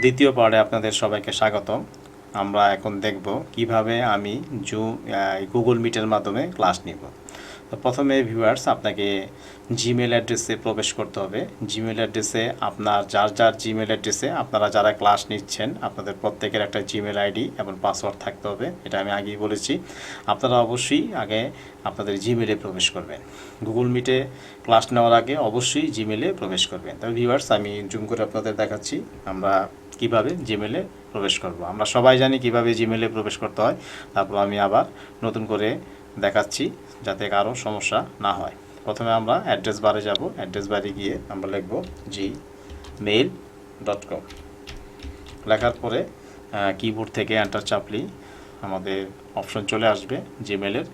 দ্বিতীয় পার্টে আপনাদের সবাইকে স্বাগত আমরা এখন দেখব কীভাবে আমি জুম গুগল মিটের মাধ্যমে ক্লাস নিব। তো প্রথমে ভিউয়ার্স, আপনাকে জিমেল অ্যাড্রেসে প্রবেশ করতে হবে। জিমেল অ্যাড্রেসে আপনার, যার যার জিমেল অ্যাড্রেসে আপনারা যারা ক্লাস নিচ্ছেন, আপনাদের প্রত্যেকের একটা জিমেল আইডি এবং পাসওয়ার্ড থাকতে হবে, এটা আমি আগেই বলেছি। আপনারা অবশ্যই আগে আপনাদের জিমেলে প্রবেশ করবেন। গুগল মিটে ক্লাস নেওয়ার আগে অবশ্যই জিমেলে প্রবেশ করবেন। তবে ভিউয়ার্স, আমি জুম করে আপনাদের দেখাচ্ছি। আমরা কীভাবে জিমেলে প্রবেশ করব। আমরা সবাই জানি কীভাবে জিমেলে প্রবেশ করতে হয়। তারপর আমি আবার নতুন করে দেখাচ্ছি যাতে কারও সমস্যা না হয়। প্রথমে আমরা অ্যাড্রেস বারে যাব। অ্যাড্রেস বারে গিয়ে আমরা লিখব জি মেইল ডট কম লেখার পরে কিবোর্ড থেকে এন্টার চাপলি আমাদের অপশন চলে আসবে জিমেলের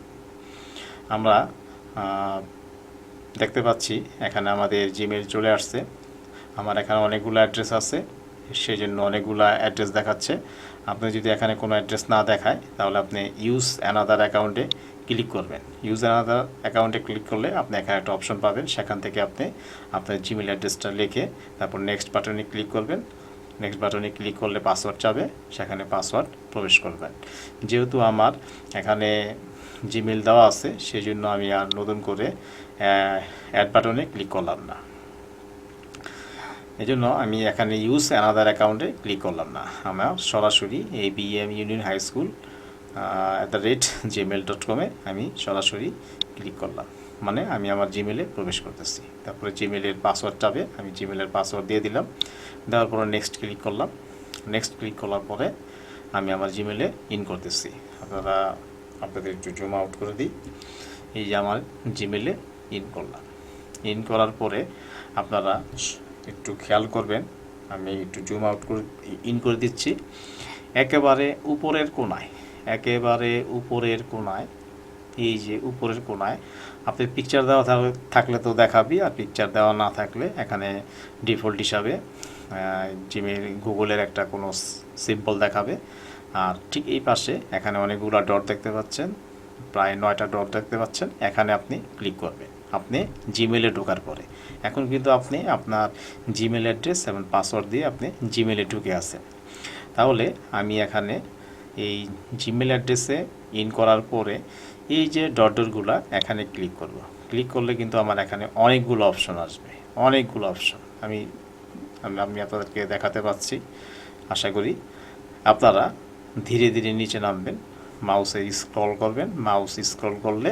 আমরা দেখতে পাচ্ছি এখানে আমাদের জিমেল চলে আসছে। আমার এখানে অনেকগুলো অ্যাড্রেস আছে। সেই জন্য অনেকগুলো অ্যাড্রেস দেখাচ্ছে। আপনি যদি এখানে কোনো অ্যাড্রেস না দেখায়, তাহলে আপনি ইউজ অ্যানাদার অ্যাকাউন্টে ক্লিক করবেন। ইউজ অ্যানাদার অ্যাকাউন্টে ক্লিক করলে আপনি এখানে একটা অপশন পাবেন। সেখান থেকে আপনি আপনার জিমেল অ্যাড্রেসটা লিখে তারপর নেক্সট বাটনে ক্লিক করবেন। নেক্সট বাটনে ক্লিক করলে পাসওয়ার্ড চাবে, সেখানে পাসওয়ার্ড প্রবেশ করবেন যেহেতু আমার এখানে জিমেল দেওয়া আছে সেই জন্য আমি আর নতুন করে অ্যাড বাটনে ক্লিক করলাম না। এই জন্য আমি এখানে ইউজ অ্যানাদার অ্যাকাউন্টে ক্লিক করলাম না। আমার সরাসরি এই BM union high school at the rate gmail dot কমে আমি সরাসরি ক্লিক করলাম। মানে আমি আমার জিমেলে প্রবেশ করতেছি। তারপরে জিমেলের পাসওয়ার্ড চাবে আমি জিমেলের পাসওয়ার্ড দিয়ে দিলাম। দেওয়ার পরে নেক্সট ক্লিক করলাম। নেক্সট ক্লিক করার পরে আমি আমার জিমেলে ইন করতেছি। আপনারা, আপনাদের একটু জুম আউট করে দিই। এই যে আমার জিমেলে ইন করলাম। ইন করার পরে আপনারা একটু খেয়াল করবেন। আমি একটু জুম আউট করে ইন করে দিচ্ছি। একেবারে উপরের কোনায় একেবারে উপরের কোনায় এই যে উপরের কোনায় আপনি পিকচার দেওয়া থাক- থাকলে তো দেখাবি আর পিকচার দেওয়া না থাকলে এখানে ডিফল্ট হিসাবে জিমেল গুগলের একটা কোনো সিম্বল দেখাবে। আর ঠিক এই পাশে এখানে অনেকগুলো ডট দেখতে পাচ্ছেন, প্রায় নয়টা ডট দেখতে পাচ্ছেন। এখানে আপনি ক্লিক করবেন। আপনি জিমেলে ঢোকার পরে। এখন কিন্তু আপনি আপনার জিমেল অ্যাড্রেস এবং পাসওয়ার্ড দিয়ে আপনি জিমেলে ঢুকে আসেন তাহলে আমি এখানে এই জিমেল অ্যাড্রেসে ইন করার পরে এই যে ডট ডটগুলো এখানে ক্লিক করব। ক্লিক করলে কিন্তু আমার এখানে অনেকগুলো অপশন আসবে। অনেকগুলো অপশন আমি আমি আপনাদেরকে দেখাতে পাচ্ছি। আশা করি আপনারা ধীরে ধীরে নিচে নামবেন। মাউসে স্ক্রল করবেন। মাউস স্ক্রল করলে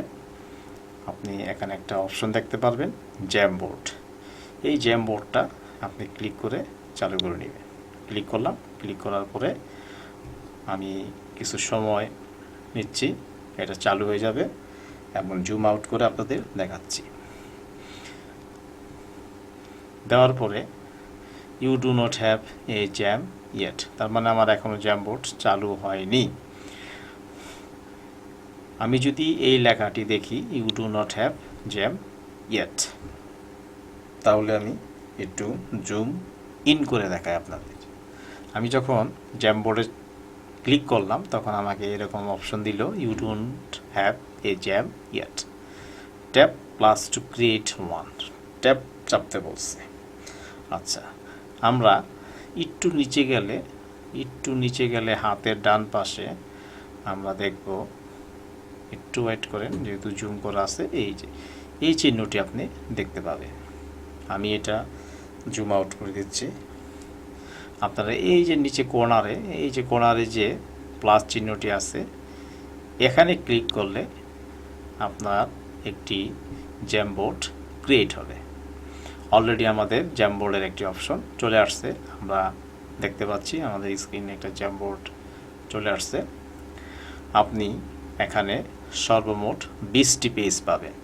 আপনি এখানে একটা অপশন দেখতে পারবেন, জ্যাম বোর্ড। এই জ্যাম বোর্ডটা আপনি ক্লিক করে চালু করে নেবেন। ক্লিক করলাম, ক্লিক করার পরে আমি কিছু সময় নিচ্ছি, এটা চালু হয়ে যাবে, এবং জুম আউট করে আপনাদের দেখাচ্ছি। দেওয়ার পরে you do not have a jam yet তার মানে আমার এখনও জ্যাম বোর্ড চালু হয়নি। আমি যদি এই লেখাটি দেখি you do not have jam yet তাহলে আমি একটু জুম ইন করে দেখাই আপনাদের। আমি যখন জ্যাম বোর্ডে ক্লিক করলাম, তখন আমাকে এরকম অপশন দিল you don't have a jam yet tap plus to create one tap চাপতে বলছে। আচ্ছা আমরা একটু নিচে গেলে, একটু নিচে গেলে হাতের ডান পাশে আমরা দেখব একটু ওয়েট করেন, যেহেতু জুম করা আছে, এই যে, এই চিহ্নটি আপনি দেখতে পাবেন। আমি এটা জুম আউট করে দিচ্ছি। আপনারা এই যে নিচে কর্নারে এই যে কর্নারে যে প্লাস চিহ্নটি আছে, এখানে ক্লিক করলে আপনার একটি জ্যাম বোর্ড ক্রিয়েট হবে। অলরেডি আমাদের জ্যাম বোর্ডের একটি অপশন চলে আসছে। আমরা দেখতে পাচ্ছি, আমাদের স্ক্রিনে একটা জ্যাম বোর্ড চলে আসছে। আপনি এখানে সর্বমোট বিশটি পেজ পাবেন।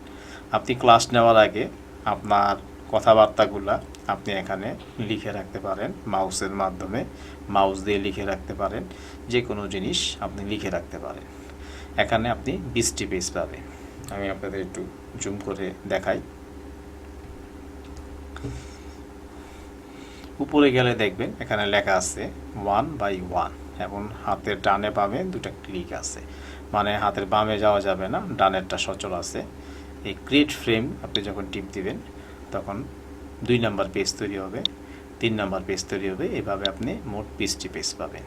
আপনি ক্লাস নেওয়ার আগে আপনার কথাবার্তাগুলা আপনি এখানে লিখে রাখতে পারেন মাউসের মাধ্যমে। মাউস দিয়ে লিখে রাখতে পারেন যে কোনো জিনিস আপনি লিখে রাখতে পারেন। এখানে আপনি বিশটি পেজ পাবেন। আমি আপনাদের একটু জুম করে দেখাই। উপরে গেলে দেখবেন এখানে লেখা আছে ওয়ান বাই ওয়ান এবং হাতের ডানে বামে দুটা ক্লিক আছে। মানে হাতের বামে যাওয়া যাবে না, ডানেরটা সচল আছে। এই ক্রিয়েট ফ্রেম আপনি যখন টিপ দিবেন, তখন দুই নাম্বার পেজ তৈরি হবে। তিন নাম্বার পেজ তৈরি হবে, এভাবে আপনি মোট বিশটি পেজ পাবেন।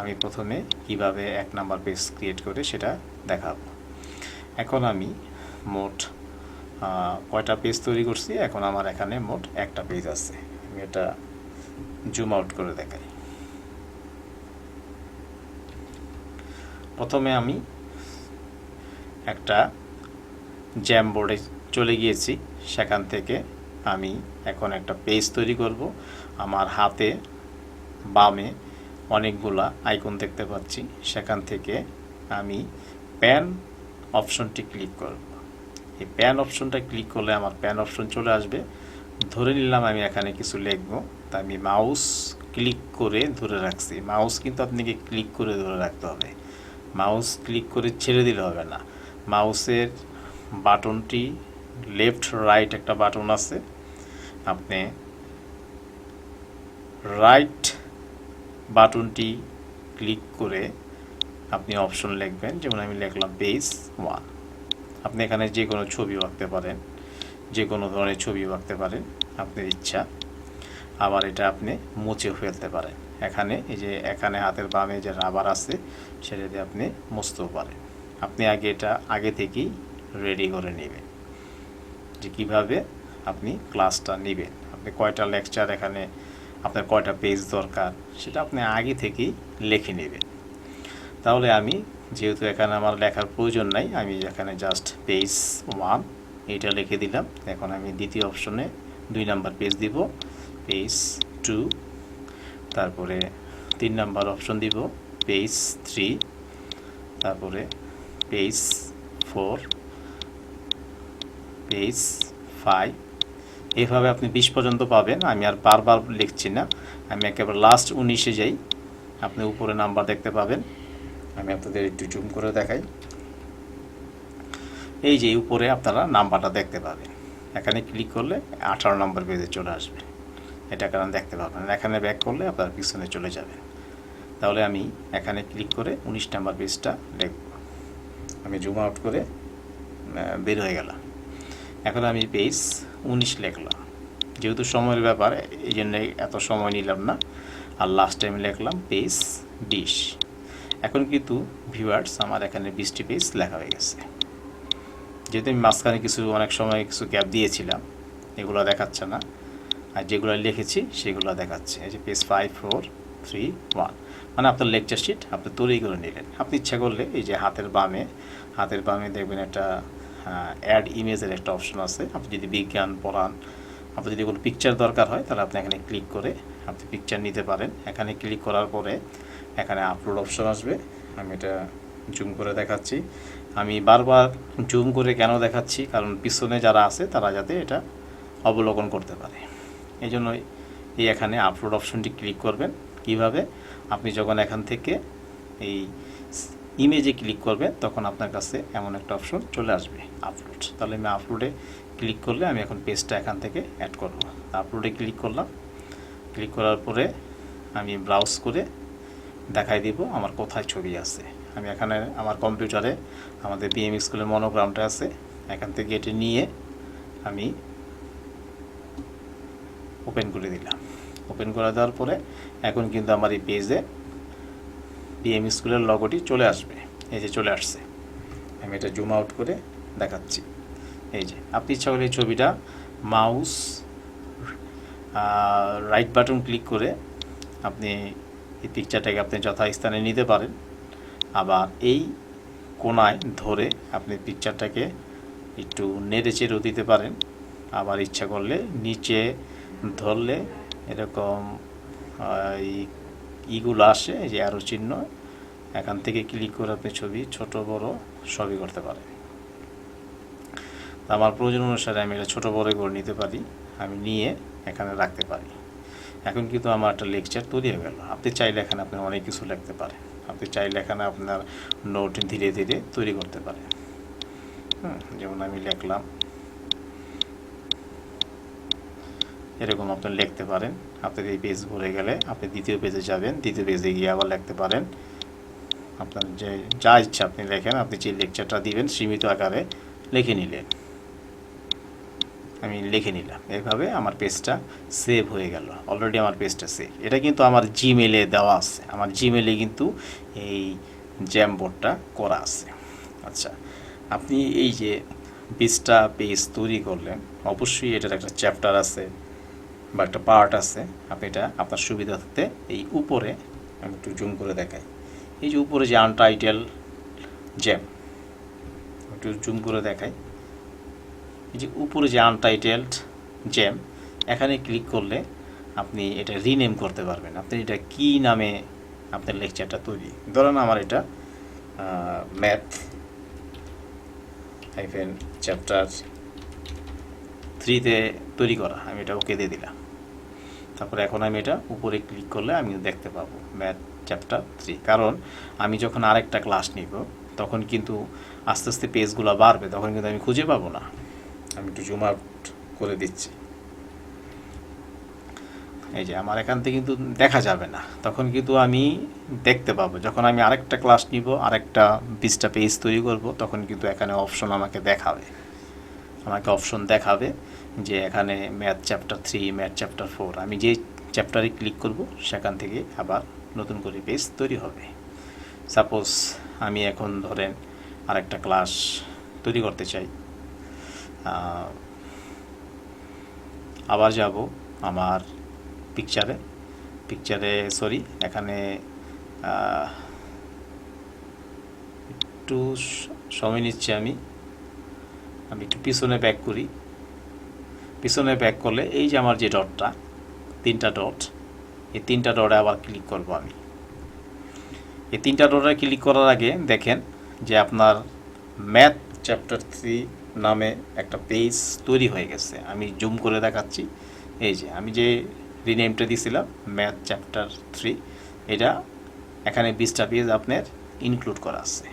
আমি প্রথমে কীভাবে এক নাম্বার পেজ ক্রিয়েট করে সেটা দেখাবো। এখন আমি মোট কয়টা পেজ তৈরি করছি? এখন আমার এখানে মোট একটা পেজ আছে। আমি এটা জুম আউট করে দেখাই। প্রথমে আমি একটা জ্যাম বোর্ডে চলে গিয়েছি। সেখান থেকে আমি এখন একটা পেজ তৈরি করব। আমার হাতে বামে অনেকগুলা আইকন দেখতে পাচ্ছি। সেখান থেকে আমি প্যান অপশনটি ক্লিক করব। এই প্যান অপশনটা ক্লিক করলে আমার প্যান অপশন চলে আসবে। ধরে নিলাম আমি এখানে কিছু লিখব। তা আমি মাউস ক্লিক করে ধরে রাখছি। মাউস কিন্তু আপনাকে ক্লিক করে ধরে রাখতে হবে। মাউস ক্লিক করে ছেড়ে দিলে হবে না। মাউসের বাটনটি লেফট রাইট একটা বাটন আছে। আপনি রাইট বাটনটি ক্লিক করে আপনি অপশন লিখবেন, যেমন আমি লিখলাম বেস ওয়ান। আপনি এখানে যে কোনো ছবি আঁকতে পারেন, যে কোনো ধরনের ছবি আঁকতে পারেন, আপনার ইচ্ছা। আবার এটা আপনি মুছে ফেলতে পারেন। এখানে এই যে, এখানে হাতের বামে যে রাবার আছে সেটা দিয়ে আপনি মুছতেও পারেন। আপনি আগে এটা আগে থেকেই রেডি করে নেবেন। যে কীভাবে আপনি ক্লাসটা নেবেন। আপনি কয়টা লেকচার এখানে, আপনার কয়টা পেজ দরকার, সেটা আপনি আগে থেকেই লিখে নেবেন। তাহলে আমি যেহেতু এখানে আমার লেখার প্রয়োজন নাই, আমি এখানে জাস্ট পেজ ওয়ান এটা লিখে দিলাম। এখন আমি দ্বিতীয় অপশনে দুই নাম্বার পেজ দিব পেজ টু তারপরে তিন নাম্বার অপশন দিব। পেজ থ্রি তারপরে পেজ ফোর পেজ ফাইভ এভাবে আপনি বিশ পর্যন্ত পাবেন, আমি আর বারবার লিখছি না, আমি একেবারে লাস্ট উনিশে যাই, আপনি উপরে নাম্বার দেখতে পাবেন, আমি আপনাদের একটু জুম করে দেখাই। এই যে উপরে আপনারা নাম্বারটা দেখতে পাবেন, এখানে ক্লিক করলে আঠারো নম্বর পেজে চলে আসবে, এটা কারণ দেখতে পাবেন, এখানে ব্যাক করলে আপনার পিছনে চলে যাবেন। তাহলে আমি এখানে ক্লিক করে উনিশ নাম্বার পেজটা লিখব আমি জুম আউট করে বের হয়ে গেলাম। এখন আমি পেজ উনিশ লিখলাম। যেহেতু সময়ের ব্যাপার, এই জন্য এত সময় নিলাম না। আর লাস্ট টাইম লিখলাম পেজ বিশ। এখন কিন্তু ভিউয়ার্স আমার এখানে বিশটি পেজ লেখা হয়ে গেছে। যেহেতু আমি মাঝখানে কিছু, অনেক সময় কিছু গ্যাপ দিয়েছিলাম, এগুলো দেখাচ্ছে না। আর যেগুলো লিখেছি, সেগুলো দেখাচ্ছে। এই যে page five four three one মানে আপনার লেকচার শিট আপনি তৈরি করে নিলেন। আপনি ইচ্ছা করলে এই যে হাতের বামে হাতের বামে দেখবেন একটা অ্যাড ইমেজের একটা অপশন আছে। আপনি যদি বিজ্ঞান পড়ান, আপনার যদি কোনো পিকচার দরকার হয়, তাহলে আপনি এখানে ক্লিক করে আপনি পিকচার নিতে পারেন। এখানে ক্লিক করার পরে এখানে আপলোড অপশন আসবে। আমি এটা জুম করে দেখাচ্ছি। আমি বারবার জুম করে কেন দেখাচ্ছি? কারণ পিছনে যারা আছে, তারা যাতে এটা অবলোকন করতে পারে। এই জন্য এই এখানে আপলোড অপশনটি ক্লিক করবেন। কীভাবে আপনি যখন এখান থেকে এই ইমেজে ক্লিক করবেন, তখন আপনার কাছে এমন একটা অপশন চলে আসবে আপলোড তাহলে আমি আপলোডে ক্লিক করলে আমি এখন পেজটা এখান থেকে অ্যাড করব। আপলোডে ক্লিক করলাম। ক্লিক করার পরে আমি ব্রাউজ করে দেখাই দিব আমার কোথায় ছবি আছে। আমি এখানে আমার কম্পিউটারে আমাদের বিএম স্কুলের মনোগ্রামটা আছে। এখান থেকে এটি নিয়ে আমি ওপেন করে দিলাম। ওপেন করে দেওয়ার পরে এখন কিন্তু আমার এই পেজে বিএম স্কুলের লগোটি চলে আসবে। এই যে চলে আসছে। আমি এটা জুম আউট করে দেখাচ্ছি। এই যে, আপনি ইচ্ছা করলে এই ছবিটা মাউস রাইট বাটন ক্লিক করে আপনি এই পিকচারটাকে আপনি যথাস্থানে নিতে পারেন। আবার এই কোনায় ধরে আপনি পিকচারটাকে একটু নেড়ে চেড়েও দিতে পারেন। আবার ইচ্ছা করলে নিচে ধরলে এরকম ইগুলো আসে যে আরও চিহ্ন এখান থেকে ক্লিক করে আপনি ছবি ছোট বড় সবই করতে পারেন। আমার প্রয়োজন অনুসারে আমি এটা ছোটো বড় করে নিতে পারি আমি নিয়ে এখানে রাখতে পারি। এখন কিন্তু আমার একটা লেকচার তৈরি হয়ে গেল। আপনি চাইলে এখানে আপনি অনেক কিছু লিখতে পারেন। আপনি চাইলে এখানে আপনার নোট ধীরে ধীরে তৈরি করতে পারেন। হুম, যেমন আমি লিখলাম এরকম আপনি লিখতে পারেন। আপনার এই পেজ ভরে গেলে আপনি দ্বিতীয় পেজে যাবেন, দ্বিতীয় পেজে গিয়ে আবার লিখতে পারেন। আপনার যে, যা ইচ্ছা আপনি লেখেন, আপনি যে লেকচারটা দিবেন সীমিত আকারে লিখে নিলেন। আমি লিখে নিলাম। এভাবে আমার পেজটা সেভ হয়ে গেল। অলরেডি আমার পেজটা সেভ এটা কিন্তু আমার জিমেলে দেওয়া আছে। আমার জিমেলে কিন্তু এই জ্যাম বোর্ডটা করা আছে। আচ্ছা আপনি এই যে বিশটা পেজ তৈরি করলেন, অবশ্যই এটার একটা চ্যাপ্টার আছে। বা একটা পার্ট আছে, আপনি এটা আপনার সুবিধার্থে এই উপরে আমি একটু জুম করে দেখাই। এই যে উপরে যে আনটাইটেল জ্যাম একটু জুম করে দেখাই। এই যে উপরে যে আনটাইটেলড জ্যাম এখানে ক্লিক করলে আপনি এটা রিনেম করতে পারবেন। আপনি এটা কি নামে আপনার লেকচারটা তৈরি? ধরেন আমার এটা ম্যাথ হাইফেন চ্যাপ্টার থ্রিতে তৈরি করা, আমি এটা ওকে দিয়ে দিলাম। তারপরে এখন আমি এটা উপরে ক্লিক করলে আমি দেখতে পাবো ম্যাথ চ্যাপ্টার থ্রি কারণ আমি যখন আরেকটা ক্লাস নিব, তখন কিন্তু আস্তে আস্তে পেজগুলো বাড়বে, তখন কিন্তু আমি খুঁজে পাবো না। আমি একটু জুম আউট করে দিচ্ছি। এই যে আমার এখান থেকে কিন্তু দেখা যাবে না। তখন কিন্তু আমি দেখতে পাবো। যখন আমি আরেকটা ক্লাস নিব, আরেকটা বিশটা পেজ তৈরি করব, তখন কিন্তু এখানে অপশন আমাকে দেখাবে। আমাকে অপশন দেখাবে যে এখানে math chapter three math chapter four আমি যে চ্যাপ্টারে ক্লিক করব, সেখান থেকে আবার নতুন করে পেজ তৈরি হবে। সাপোজ আমি এখন ধরেন আরেকটা ক্লাস তৈরি করতে চাই। আবার যাব আমার পিকচারে পিকচারে সরি এখানে একটু সময় নিচ্ছি আমি। আমি একটু পিছনে ব্যাক করি। পিছনে ব্যাক করলে এই যে আমার যে ডটটা, তিনটা ডট, এই তিনটা ডটে আবার ক্লিক করব আমি। এই তিনটা ডটে ক্লিক করার আগে দেখেন যে আপনার ম্যাথ চ্যাপ্টার থ্রি নামে একটা পেজ তৈরি হয়ে গেছে। আমি জুম করে দেখাচ্ছি। এই যে আমি যে রিনেমটা দিয়েছিলাম ম্যাথ চ্যাপ্টার থ্রি এটা এখানে বিশটা পেজ আপনার ইনক্লুড করা আছে।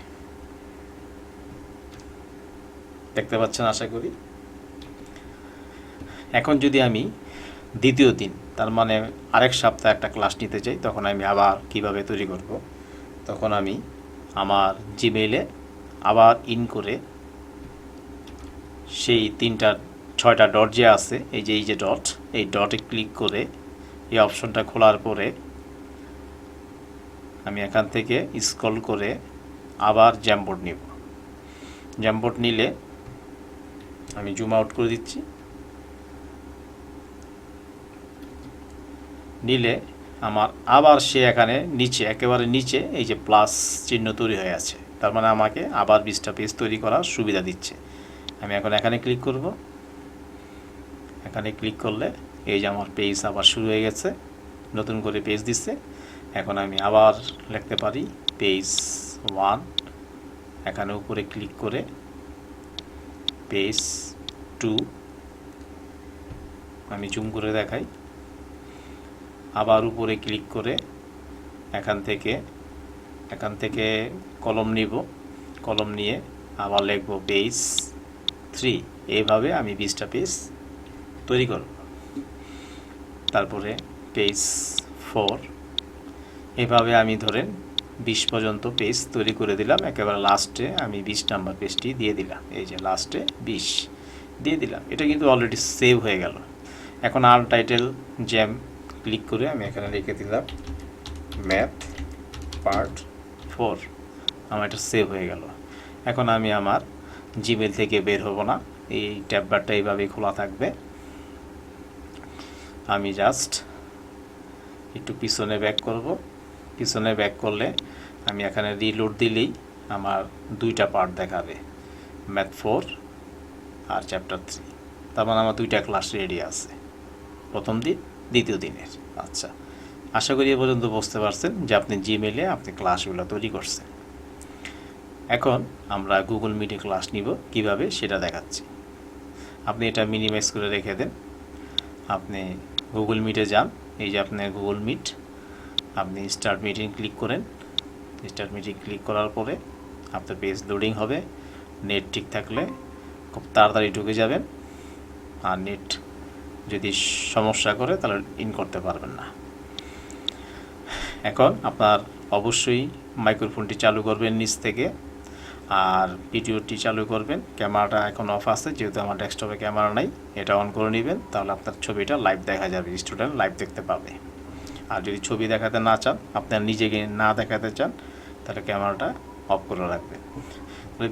দেখতে পাচ্ছেন, আশা করি। এখন যদি আমি দ্বিতীয় দিন, তার মানে আরেক সপ্তাহে একটা ক্লাস নিতে চাই, তখন আমি আবার কীভাবে তৈরি করব? তখন আমি আমার জিমেইলে আবার ইন করে সেই তিনটা, ছয়টা ডট যে আছে, এই যে এই যে ডট এই ডটে ক্লিক করে এই অপশনটা খোলার পরে আমি এখান থেকে স্ক্রল করে আবার জ্যামবোর্ড নিব। জ্যামবোর্ড নিলে আমি জুম আউট করে দিচ্ছি। নিলে আমার আবার সে এখানে নিচে, একেবারে নিচে এই যে প্লাস চিহ্ন তৈরি হয়ে আছে। তার মানে আমাকে আবার বিশটা পেজ তৈরি করার সুবিধা দিচ্ছে। আমি এখন এখানে ক্লিক করব। এখানে ক্লিক করলে এই যে আমার পেজ আবার শুরু হয়ে গেছে। নতুন করে পেজ দিচ্ছে। এখন আমি আবার লিখতে পারি পেজ ওয়ান এখানে উপরে ক্লিক করে পেজ টু আমি জুম করে দেখাই। আবার উপরে ক্লিক করে এখান থেকে এখান থেকে কলম নিব। কলম নিয়ে আবার লিখব পেজ থ্রি এইভাবে আমি বিশটা পেজ তৈরি করব। তারপরে পেজ ফোর এভাবে আমি ধরেন বিশ পর্যন্ত পেজ তৈরি করে দিলাম। একেবারে লাস্টে আমি বিশ নাম্বার পেজটি দিয়ে দিলাম। এই যে লাস্টে বিশ দিয়ে দিলাম। এটা কিন্তু অলরেডি সেভ হয়ে গেল। এখন আর টাইটেল জ্যাম ক্লিক করে আমি এখানে লিখে দিলাম। ম্যাথ পার্ট ফোর আমার এটা সেভ হয়ে গেল। এখন আমি আমার জিমেল থেকে বের হব না। এই ট্যাববারটা এইভাবেই খোলা থাকবে। আমি জাস্ট একটু পিছনে ব্যাক করব। পিছনে ব্যাক করলে আমি এখানে রিলোড দিলেই আমার দুইটা পার্ট দেখাবে। ম্যাথ ফোর আর চ্যাপ্টার থ্রি তার মানে আমার দুইটা ক্লাস রেডি আছে। প্রথম দিন, দ্বিতীয় দিনের। আচ্ছা আশা করি এ পর্যন্ত বুঝতে পারছেন যে আপনি জিমেলে আপনি ক্লাসগুলো তৈরি করছেন। এখন আমরা গুগল মিটে ক্লাস নিব, কীভাবে সেটা দেখাচ্ছি। আপনি এটা মিনিমাইজ করে রেখে দেন। আপনি গুগল মিটে যান। এই যে আপনার গুগল মিট আপনি স্টার্ট মিটিং ক্লিক করেন। স্টার্ট মিটিং ক্লিক করার পরে আপনার পেজ লোডিং হবে। নেট ঠিক থাকলে খুব তাড়াতাড়ি ঢুকে যাবেন। আর নেট যদি সমস্যা করে তাহলে ইন করতে পারবেন না। এখন আপনার অবশ্যই মাইক্রোফোনটি চালু করবেন নিচ থেকে। আর ভিডিওটি চালু করবেন। ক্যামেরাটা এখন অফ আছে, যেহেতু আমার ডেস্কটপে ক্যামেরা নাই, এটা অন করে নেবেন। তাহলে আপনার ছবিটা লাইভ দেখা যাবে স্টুডেন্ট লাইভ দেখতে পাবে। আর যদি ছবি দেখাতে না চান, আপনার নিজেকে না দেখাতে চান তাহলে ক্যামেরাটা অফ করে রাখবেন তাহলে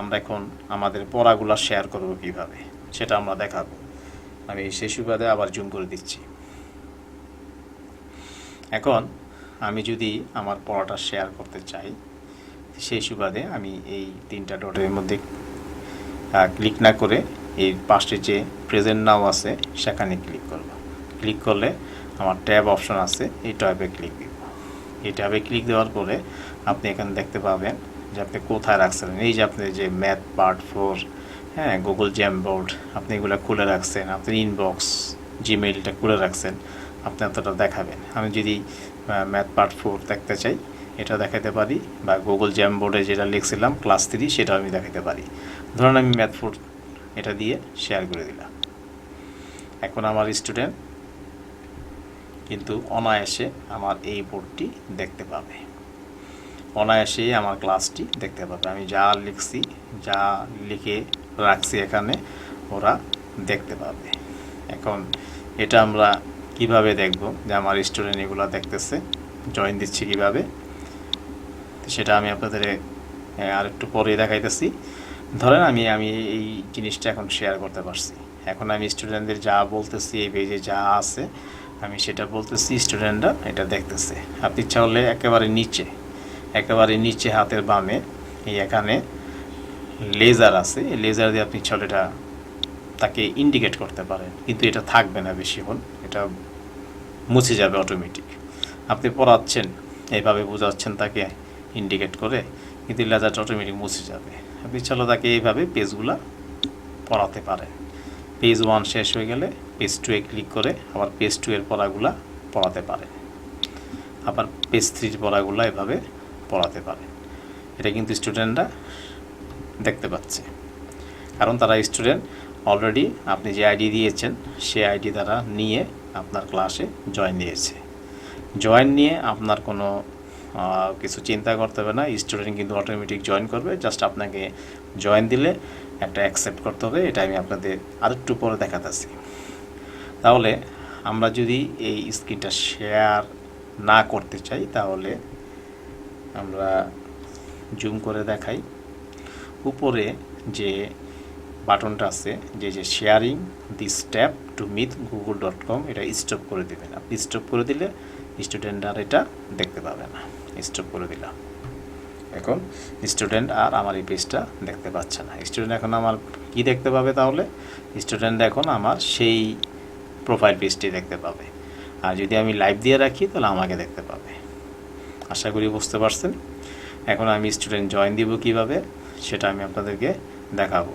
আমরা এখন আমাদের পড়াগুলো শেয়ার করব কীভাবে, সেটা আমরা দেখাবো। আমি সেই সুবাদে আবার জুম করে দিচ্ছি। এখন আমি যদি আমার পড়াটা শেয়ার করতে চাই, সেই সুবাদে আমি এই তিনটা ডটের মধ্যে ক্লিক না করে এই পাশে যে প্রেজেন্ট নাও আছে, সেখানে ক্লিক করব। ক্লিক করলে আমার ট্যাব অপশন আছে, এই ট্যাবে ক্লিক দিব। এই ট্যাবে ক্লিক দেওয়ার পরে আপনি এখানে দেখতে পাবেন যে আপনি কোথায় রাখছেন। এই যে আপনি যে ম্যাথ পার্ট ফোর হ্যাঁ গুগল জ্যাম বোর্ড, আপনি এগুলো খুলে রাখছেন আপনি ইনবক্স, জিমেইলটা খুলে রাখছেন, আপনি এতটা দেখাবেন। আমি যদি ম্যাথ পার্ট ফোর দেখতে চাই, এটা দেখাতে পারি, বা গুগল জ্যাম বোর্ডে যেটা লিখছিলাম, ক্লাস থ্রি সেটা আমি দেখাতে পারি। ধরুন আমি ম্যাথ ফোর এটা দিয়ে শেয়ার করে দিলাম। এখন আমার স্টুডেন্ট কিন্তু অনায়াসে আমার এই বোর্ডটি দেখতে পাবে। অনায়াসে আমার ক্লাসটি দেখতে পাবে। আমি যা লিখছি, যা লিখে রাখছি এখানে, ওরা দেখতে পাবে। এখন এটা আমরা কীভাবে দেখব যে আমার স্টুডেন্ট এগুলো দেখতেছে? জয়েন দিচ্ছি কীভাবে? সেটা আমি আপনাদের আর একটু পরে দেখাইতেছি। ধরেন আমি আমি এই জিনিসটা এখন শেয়ার করতে পারছি। এখন আমি স্টুডেন্টদের যা বলতেছি, এই পেজে যা আছে, আমি সেটা বলতেছি স্টুডেন্টরা এটা দেখতেছে। আপনি ইচ্ছা হলে একেবারে নিচে একেবারে নিচে হাতের বামে, এই এখানে লেজার আছে। এই লেজার দিয়ে আপনি এটা তাকে ইন্ডিকেট করতে পারেন। কিন্তু এটা থাকবে না বেশিক্ষণ এটা মুছে যাবে অটোমেটিক আপনি পড়াচ্ছেন, এইভাবে বোঝাচ্ছেন তাকে ইন্ডিকেট করে, কিন্তু লেজারটা অটোমেটিক মুছে যাবে। আপনি চলো তাকে এইভাবে পেজগুলো পড়াতে পারেন। পেজ ওয়ান শেষ হয়ে গেলে পেজ টু এ ক্লিক করে আবার পেজ টু এর পড়াগুলা পড়াতে পারে আবার পেজ থ্রির পড়াগুলো এভাবে পড়াতে পারে। এটা কিন্তু স্টুডেন্টরা দেখতে পাচ্ছে। কারণ তারা স্টুডেন্ট, অলরেডি আপনি যে আইডি দিয়েছেন সে আইডি তারা নিয়ে আপনার ক্লাসে জয়েন দিয়েছে জয়েন নিয়ে আপনার কোনো কিছু চিন্তা করতে হবে না, স্টুডেন্ট কিন্তু অটোমেটিক জয়েন করবে। জাস্ট আপনাকে জয়েন দিলে একটা অ্যাকসেপ্ট করতে হবে, এটা আমি আপনাদের আরেকটু পরে দেখাতেছি। তাহলে আমরা যদি এই স্ক্রিনটা শেয়ার না করতে চাই, তাহলে আমরা জুম করে দেখাই। উপরে যে বাটনটা আছে, যে যে sharing the tab to meet google dot com এটা স্টপ করে দেবেন। আপনি স্টপ করে দিলে স্টুডেন্ট আর এটা দেখতে পাবে না। স্টপ করে দিলাম। এখন স্টুডেন্ট আর আমার এই পেজটা দেখতে পাচ্ছে না। স্টুডেন্ট এখন আমার কি দেখতে পাবে তাহলে? স্টুডেন্ট এখন আমার সেই প্রোফাইল পেজটি দেখতে পাবে। আর যদি আমি লাইভ দিয়ে রাখি, তাহলে আমাকে দেখতে পাবে। আশা করি বুঝতে পারছেন। এখন আমি স্টুডেন্ট জয়েন দিব কীভাবে, সেটা আমি আপনাদেরকে দেখাবো।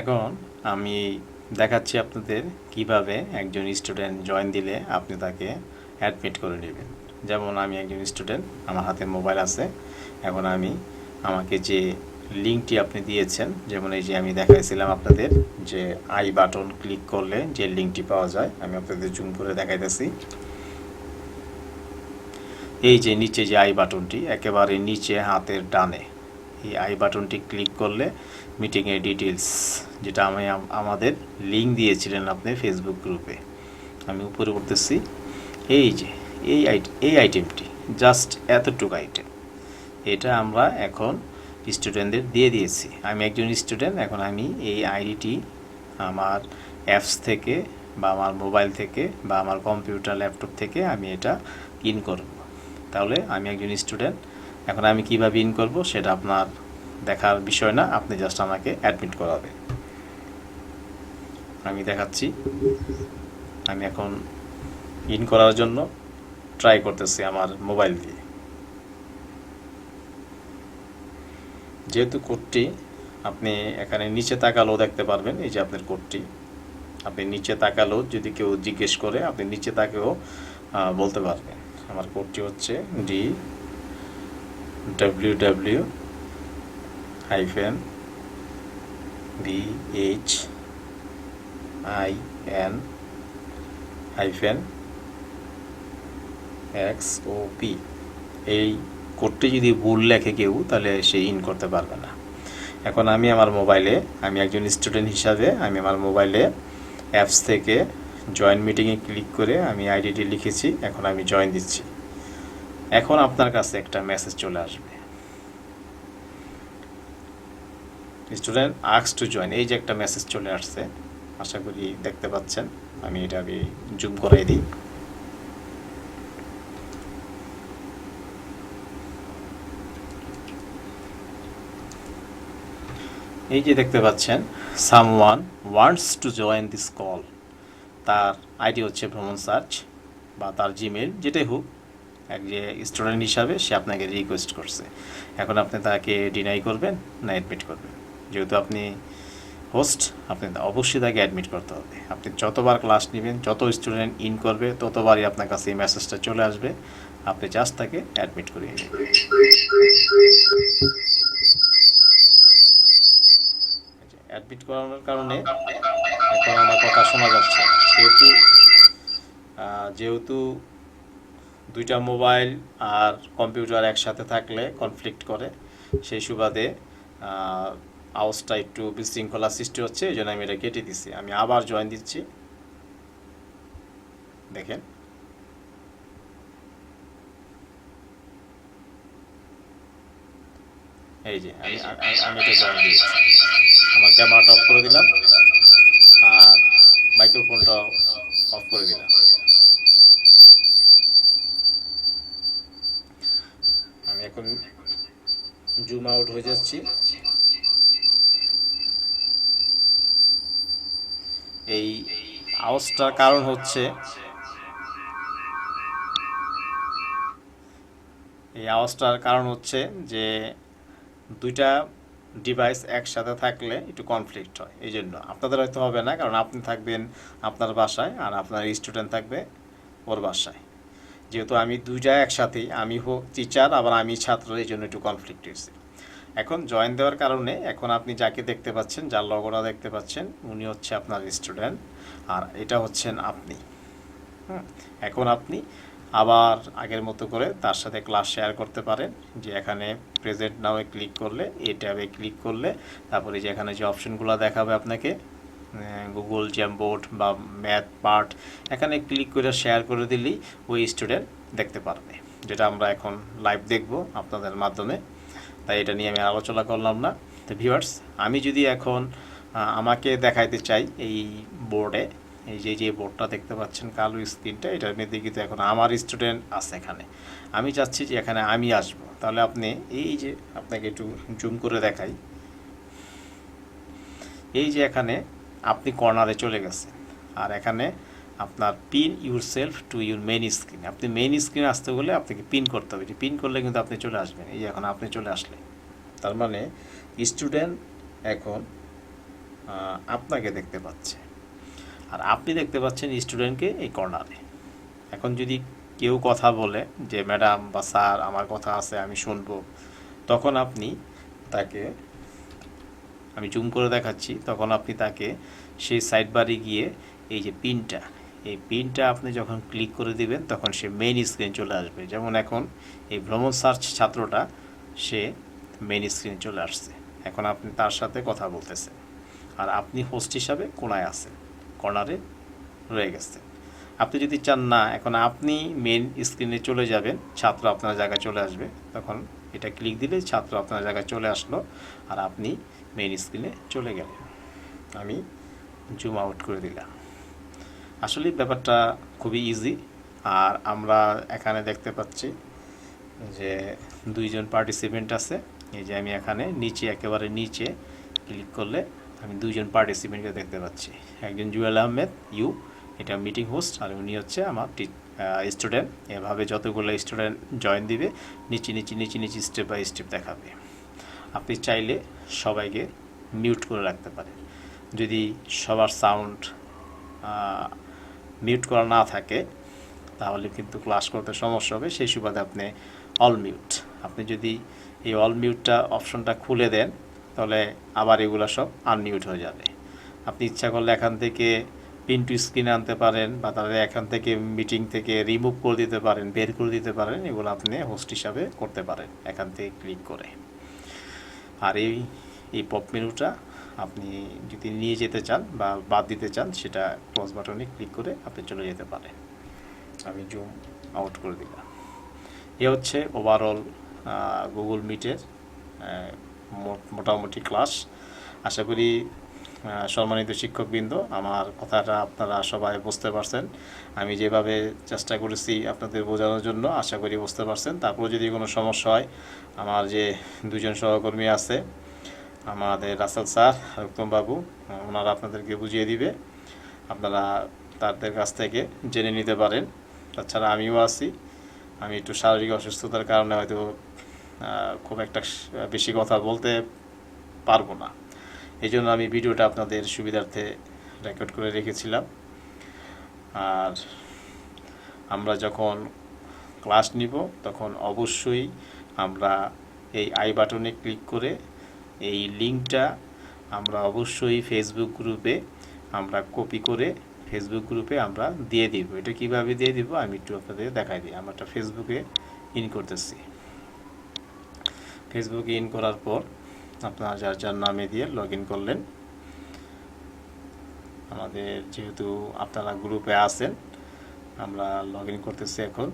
এখন আমি দেখাচ্ছি আপনাদের কীভাবে একজন স্টুডেন্ট জয়েন দিলে আপনি তাকে অ্যাডমিট করে নেবেন। যেমন আমি একজন স্টুডেন্ট আমার হাতে মোবাইল আছে। এখন আমি আমাকে যে লিঙ্কটি আপনি দিয়েছেন, যেমন এই যে আমি দেখাইছিলাম আপনাদের যে আই বাটন ক্লিক করলে যে লিঙ্কটি পাওয়া যায়, আমি আপনাদের জুম করে দেখাইতেছি। এই যে নিচে যে আই বাটনটি, একেবারে নিচে হাতের ডানে, এই আই বাটনটি ক্লিক করলে মিটিংয়ের ডিটেলস যেটা আমি আমাদের লিঙ্ক দিয়েছিলেন আপনি ফেসবুক গ্রুপে, আমি উপরে করতেছি এই যে, এই এই আইটেমটি, জাস্ট এতটুকু আইটেম, এটা আমরা এখন স্টুডেন্টদের দিয়ে দিয়েছি। আমি একজন স্টুডেন্ট এখন আমি এই আইডিটি আমার অ্যাপস থেকে বা আমার মোবাইল থেকে বা আমার কম্পিউটার ল্যাপটপ থেকে আমি এটা ইন করব। তাহলে আমি একজন স্টুডেন্ট এখন আমি কীভাবে ইন করব সেটা আপনার দেখার বিষয় না, আপনি জাস্ট আমাকে অ্যাডমিট করাবে। আমি দেখাচ্ছি। আমি এখন ইন করার জন্য ট্রাই করতেছি আমার মোবাইল দিয়ে। যেহেতু কোডটি আপনি এখানে নিচে তাকালেও দেখতে পারবেন, এই যে আপনার কোডটি। আপনি নিচে তাকালেও যদি কেউ জিজ্ঞেস করে, আপনি নিচে তাকেও বলতে পারবেন। আমার কোডটি হচ্ছে D W W hyphen V H I N hyphen X O P এই কোডটি যদি ভুল লেখে কেউ, তাহলে সে ইন করতে পারবে না। এখন আমি আমার মোবাইলে, আমি একজন স্টুডেন্ট হিসাবে, আমি আমার মোবাইলে অ্যাপস থেকে জয়েন মিটিংয়ে ক্লিক করে আমি আইডিটি লিখেছি, এখন আমি জয়েন দিচ্ছি। এখন আপনার কাছে একটা মেসেজ চলে আসবে। স্টুডেন্ট, আক্স টু জয়েন, এই যে একটা মেসেজ চলে আসছে, আশা করি দেখতে পাচ্ছেন। আমি এটা আমি জুম করে দিই। এই যে দেখতে পাচ্ছেন someone wants to join this call তার আইডি হচ্ছে ভ্রমণ সার্চ বা তার জিমেল যেটাই হোক, এক যে স্টুডেন্ট হিসাবে সে আপনাকে রিকোয়েস্ট করছে। এখন আপনি তাকে ডিনাই করবেন, না অ্যাডমিট করবেন। যেহেতু আপনি হোস্ট আপনি অবশ্যই তাকে অ্যাডমিট করতে হবে। আপনি যতবার ক্লাস নেবেন, যত স্টুডেন্ট ইন করবে, ততবারই আপনার কাছে এই মেসেজটা চলে আসবে। আপনি জাস্ট তাকে অ্যাডমিট করিয়ে নেবেন করানোর কারণে এখন আমার কথা শোনা যাচ্ছে। যেহেতু যেহেতু দুইটা মোবাইল আর কম্পিউটার একসাথে থাকলে কনফ্লিক্ট করে, সেই সুবাদে আওয়াজটা একটু বিশৃঙ্খলা সৃষ্টি হচ্ছে, এই জন্য আমি এটা কেটে দিচ্ছি আমি আবার জয়েন দিচ্ছি। দেখেন। এই যে, আমি- আমি এটা জয়েন দিয়েছি আমার ক্যামেরাটা অফ করে দিলাম আর মাইক্রোফোনটা অফ করে দিলাম। আমি এখন জুম আউট হয়ে যাচ্ছি। এই আওয়াজটার কারণ হচ্ছে এই আওয়াজটার কারণ হচ্ছে যে দুইটা ডিভাইস একসাথে থাকলে একটু কনফ্লিক্ট হয়। এই জন্য আপনাদের হয়তো হবে না কারণ আপনি থাকবেন আপনার বাসায় আর আপনার স্টুডেন্ট থাকবে ওর বাসায়। যেহেতু আমি দুইটা একসাথেই আমি হোক টিচার আবার আমি ছাত্র এই জন্য একটু কনফ্লিক্ট হয়েছে। এখন জয়েন দেওয়ার কারণে এখন আপনি যাকে দেখতে পাচ্ছেন যার লগোটা দেখতে পাচ্ছেন উনি হচ্ছে আপনার স্টুডেন্ট আর এটা হচ্ছেন আপনি। হুম, এখন আপনি আবার আগের মতো করে তার সাথে ক্লাস শেয়ার করতে পারেন, যে এখানে প্রেজেন্ট নাও ক্লিক করলে, এই ট্যাবে ক্লিক করলে, তারপরে যে এখানে যে অপশনগুলো দেখাবে আপনাকে গুগল জ্যামবোর্ড বা ম্যাথ পার্ট এখানে ক্লিক করে শেয়ার করে দিলেই ওই স্টুডেন্ট দেখতে পারবে, যেটা আমরা এখন লাইভ দেখব আপনাদের মাধ্যমে। তাই এটা নিয়ে আমি আলোচনা করলাম না। তো ভিউয়ার্স আমি যদি এখন আমাকে দেখাইতে চাই এই বোর্ডে এই যে যে বোর্ডটা দেখতে পাচ্ছেন, কালো স্ক্রিনটা এটার মধ্যে কিন্তু এখন আমার স্টুডেন্ট আছে এখানে। আমি চাচ্ছি যে এখানে আমি আসব। তাহলে আপনি এই যে, আপনাকে একটু জুম করে দেখাই। এই যে এখানে আপনি কর্নারে চলে গেছেন। আর এখানে আপনার pin yourself to your main screen আপনি মেইন স্ক্রিনে আসতে হলে আপনাকে পিন করতে হবে। পিন করলে কিন্তু আপনি চলে আসবেন। এই যে এখন আপনি চলে আসলে তার মানে স্টুডেন্ট এখন আপনাকে দেখতে পাচ্ছে। আর আপনি দেখতে পাচ্ছেন স্টুডেন্টকে এই কর্নারে। এখন যদি কেউ কথা বলে যে, ম্যাডাম বা স্যার, আমার কথা আছে, আমি শুনব, তখন আপনি তাকে, আমি জুম করে দেখাচ্ছি, তখন আপনি তাকে সেই সাইড বারে গিয়ে এই যে পিনটা, এই পিনটা আপনি যখন ক্লিক করে দিবেন, তখন সে মেইন স্ক্রিন চলে আসবে। যেমন এখন এই ভ্রমণ সার্চ ছাত্রটা, সে মেইন স্ক্রিনে চলে আসছে। এখন আপনি তার সাথে কথা বলতেছেন। আর আপনি হোস্ট হিসাবে কোনায় আছেন। কর্নারে রয়ে গেছে। আপনি যদি চান না, এখন আপনি মেন স্ক্রিনে চলে যাবেন, ছাত্র আপনার জায়গায় চলে আসবে। তখন এটা ক্লিক দিলে ছাত্র আপনার জায়গায় চলে আসলো আর আপনি মেইন স্ক্রিনে চলে গেলেন। আমি জুম আউট করে দিলাম। আসলে ব্যাপারটা খুবই ইজি আর আমরা এখানে দেখতে পাচ্ছি যে দুইজন পার্টিসিপেন্ট আছে। এই যে আমি এখানে নিচে, একেবারে নিচে ক্লিক করলে আমি দুজন পার্টিসিপেন্টকে দেখতে পাচ্ছি। একজন জুয়েল আহমেদ, ইউ, এটা মিটিং হোস্ট আর উনি হচ্ছে আমার স্টুডেন্ট এভাবে যতগুলো স্টুডেন্ট জয়েন দিবে, নিচে নিচে নিচে নিচে স্টেপ বাই স্টেপ দেখাবে। আপনি চাইলে সবাইকে মিউট করে রাখতে পারেন। যদি সবার সাউন্ড মিউট করা না থাকে, তাহলে কিন্তু ক্লাস করতে সমস্যা হবে। সেই সুবাদে আপনি অল মিউট আপনি যদি এই অল মিউটটা অপশনটা খুলে দেন তাহলে আবার এগুলো সব আনমিউট হয়ে যাবে। আপনি ইচ্ছা করলে এখান থেকে পিন টু স্ক্রিনে আনতে পারেন বা তাদের এখান থেকে মিটিং থেকে রিমুভ করে দিতে পারেন, বের করে দিতে পারেন, এগুলো আপনি হোস্ট হিসাবে করতে পারেন এখান থেকে ক্লিক করে। আর এই এই পপ মেনুটা আপনি যদি নিয়ে যেতে চান বা বাদ দিতে চান, সেটা ক্লোজ বাটনে ক্লিক করে আপনি চলে যেতে পারেন। আমি জুম আউট করে দিলাম। এ হচ্ছে ওভারঅল গুগল মিটের মোটামুটি ক্লাস। আশা করি সম্মানিত শিক্ষকবৃন্দ, আমার কথাটা আপনারা সবাই বুঝতে পারছেন। আমি যেভাবে চেষ্টা করেছি আপনাদের বোঝানোর জন্য, আশা করি বুঝতে পারছেন। তারপর যদি কোনো সমস্যা হয়, আমার যে দুজন সহকর্মী আছে, আমাদের রাসেল স্যার, রুক্তম বাবু, ওনারা আপনাদেরকে বুঝিয়ে দিবে। আপনারা তাদের কাছ থেকে জেনে নিতে পারেন। তাছাড়া আমিও আছি। আমি একটু শারীরিক অসুস্থতার কারণে হয়তো খুব একটা বেশি কথা বলতে পারব না। এই জন্য আমি ভিডিওটা আপনাদের সুবিধার্থে রেকর্ড করে রেখেছিলাম। আর আমরা যখন ক্লাস নিব, তখন অবশ্যই আমরা এই আই বাটনে ক্লিক করে এই লিঙ্কটা আমরা অবশ্যই ফেসবুক গ্রুপে আমরা কপি করে ফেসবুক গ্রুপে আমরা দিয়ে দিব। এটা কীভাবে দিয়ে দিব আমি একটু আপনাদের দেখাই দিই। আমরা একটা ফেসবুকে ইন করতেছি। ফেসবুকে ইন করার পর আপনারা যার যার নামে দিয়ে লগ করলেন। আমাদের যেহেতু আপনারা গ্রুপে আছেন, আমরা লগ ইন করতেছি এখন।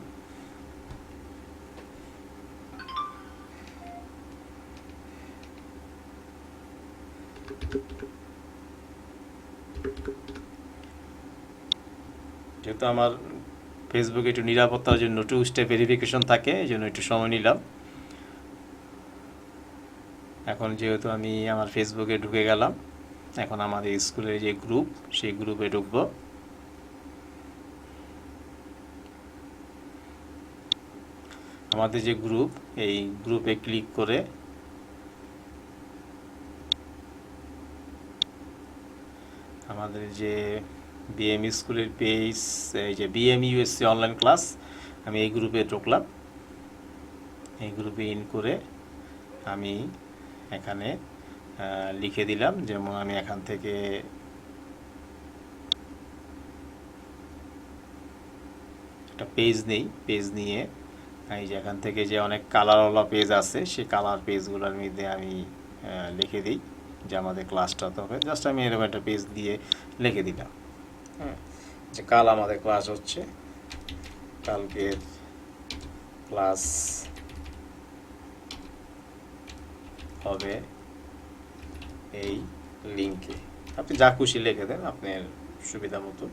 যেহেতু আমার ফেসবুকে একটু নিরাপত্তার জন্য টু স্টেপ ভেরিফিকেশন থাকে, এই জন্য একটু সময় নিলাম। এখন যেহেতু আমি আমার ফেসবুকে ঢুকে গেলাম, এখন আমাদের স্কুলের যে গ্রুপ সেই গ্রুপে ঢুকবো। আমাদের যে গ্রুপ এই গ্রুপে ক্লিক করে আমাদের যে বিএম স্কুলের পেজ এই যে বিএম ইউএসসি অনলাইন ক্লাস আমি এই গ্রুপে ঢুকলাম। এই গ্রুপে ইন করে আমি এখানে লিখে দিলাম, যেমন আমি এখান থেকে একটা পেজ নেই পেজ নিয়ে এই যে এখান থেকে যে অনেক কালারওয়ালা পেজ আছে, সেই কালার পেজগুলোর মধ্যে আমি লিখে দিই, যে আমাদের ক্লাসটা তো হবে। জাস্ট আমি এরকম একটা পেজ দিয়ে লিখে দিলাম। হ্যাঁ যে কাল আমাদের ক্লাস হচ্ছে। কালকের ক্লাস হবে এই লিঙ্কে। আপনি যা খুশি লিখে দেন, আপনার সুবিধা মতো।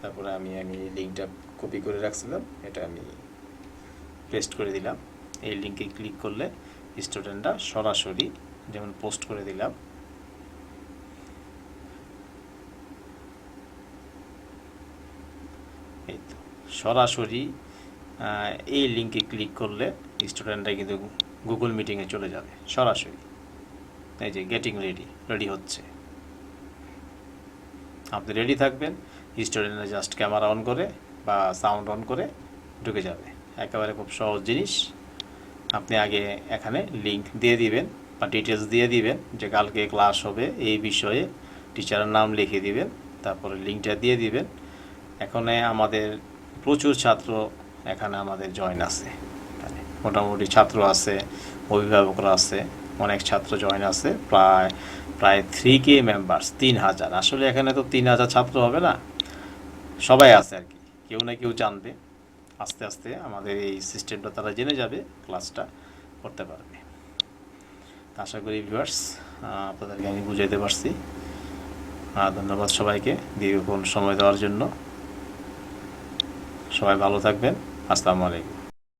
তারপরে আমি আমি লিঙ্কটা কপি করে রাখছিলাম, এটা আমি পেস্ট করে দিলাম। এই লিঙ্কে ক্লিক করলে স্টুডেন্টরা সরাসরি যেমন পোস্ট করে দিলাম, এই তো। সরাসরি এই লিঙ্কে ক্লিক করলে স্টুডেন্টরা কিন্তু গুগল মিটিংয়ে চলে যাবে, সরাসরি। এই যে গেটিং রেডি রেডি হচ্ছে। আপনি রেডি থাকবেন স্টুডেন্টরা জাস্ট ক্যামেরা অন করে বা সাউন্ড অন করে ঢুকে যাবে। একেবারে খুব সহজ জিনিস। আপনি আগে এখানে লিংক দিয়ে দিবেন বা ডিটেলস দিয়ে দিবেন যে কালকে ক্লাস হবে এই বিষয়ে। টিচারের নাম লিখে দিবেন, তারপরে লিঙ্কটা দিয়ে দিবেন। এখানে আমাদের প্রচুর ছাত্র এখানে আমাদের জয়েন আছে। মোটামুটি ছাত্র আছে, অভিভাবকরা আছে, অনেক ছাত্র জয়েন আছে, প্রায় প্রায় থ্রি কে মেম্বার্স তিন হাজার। আসলে এখানে তো তিন হাজার ছাত্র হবে না? সবাই আছে আর কি। কেউ না কেউ জানবে। আস্তে আস্তে আমাদের এই সিস্টেমটা তারা জেনে যাবে ক্লাসটা করতে পারবে। আশা করি ভিউয়ার্স আপনাদেরকে আমি বুঝাইতে পারছি। ধন্যবাদ সবাইকে দীর্ঘক্ষণ সময় দেওয়ার জন্য। সবাই ভালো থাকবেন। আসসালামু আলাইকুম।